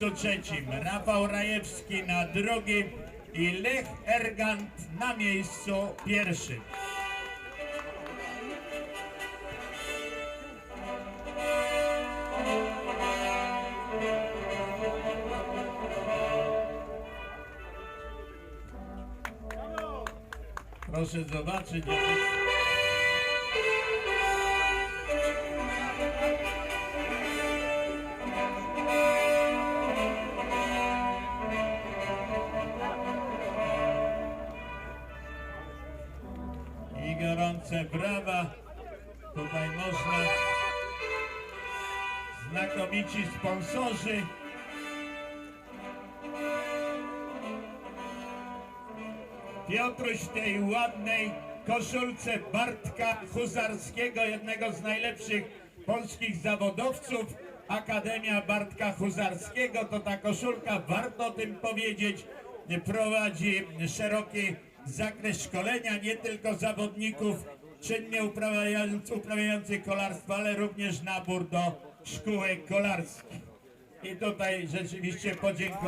miejscu trzecim, Rafał Rajewski na drugim i Lech Ergant na miejscu pierwszym. Proszę zobaczyć, gorące brawa. Tutaj można znakomici sponsorzy. Piotruś w tej ładnej koszulce Bartka Huzarskiego, jednego z najlepszych polskich zawodowców. Akademia Bartka Huzarskiego, to ta koszulka, warto o tym powiedzieć, prowadzi szeroki zakres szkolenia, nie tylko zawodników czynnie uprawiających, kolarstwo, ale również nabór do szkółek kolarskich. I tutaj rzeczywiście podziękować.